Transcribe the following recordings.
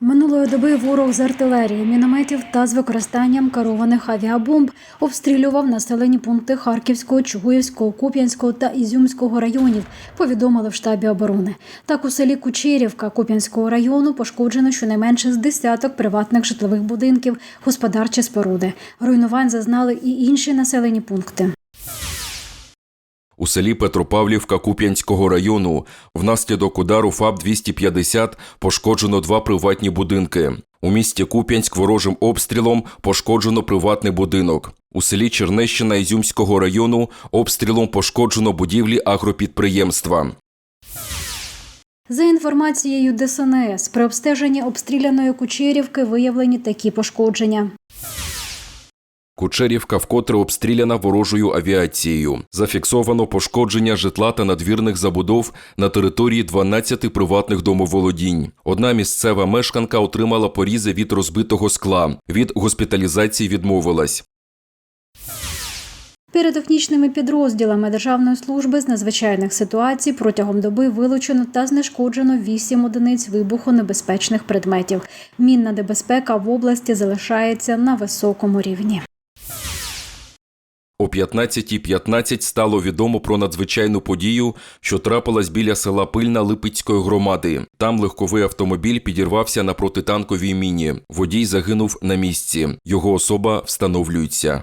Минулої доби ворог з артилерії, мінометів та з використанням керованих авіабомб обстрілював населені пункти Харківського, Чугуївського, Куп'янського та Ізюмського районів. Повідомили в штабі оборони. Так у селі Кучерівка Куп'янського району пошкоджено щонайменше з десяток приватних житлових будинків, господарчі споруди. Руйнувань зазнали і інші населені пункти. У селі Петропавлівка Куп'янського району внаслідок удару ФАБ-250 пошкоджено два приватні будинки. У місті Куп'янськ ворожим обстрілом пошкоджено приватний будинок. У селі Чернещина Ізюмського району обстрілом пошкоджено будівлі агропідприємства. За інформацією ДСНС, при обстеженні обстріляної Кучерівки виявлені такі пошкодження. Кучерівка вкотре обстріляна ворожою авіацією. Зафіксовано пошкодження житла та надвірних забудов на території 12 приватних домоволодінь. Одна місцева мешканка отримала порізи від розбитого скла. Від госпіталізації відмовилась. Піротехнічними підрозділами Державної служби з надзвичайних ситуацій протягом доби вилучено та знешкоджено 8 одиниць вибухонебезпечних предметів. Мінна небезпека в області залишається на високому рівні. О 15.15 стало відомо про надзвичайну подію, що трапилась біля села Пильна Липецької громади. Там легковий автомобіль підірвався на протитанковій міні. Водій загинув на місці. Його особа встановлюється.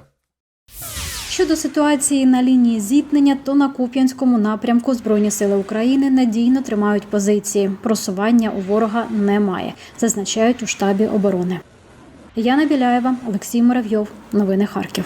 Щодо ситуації на лінії зіткнення, то на Куп'янському напрямку Збройні сили України надійно тримають позиції. Просування у ворога немає, зазначають у штабі оборони. Яна Біляєва, Олексій Муравйов. Новини Харків.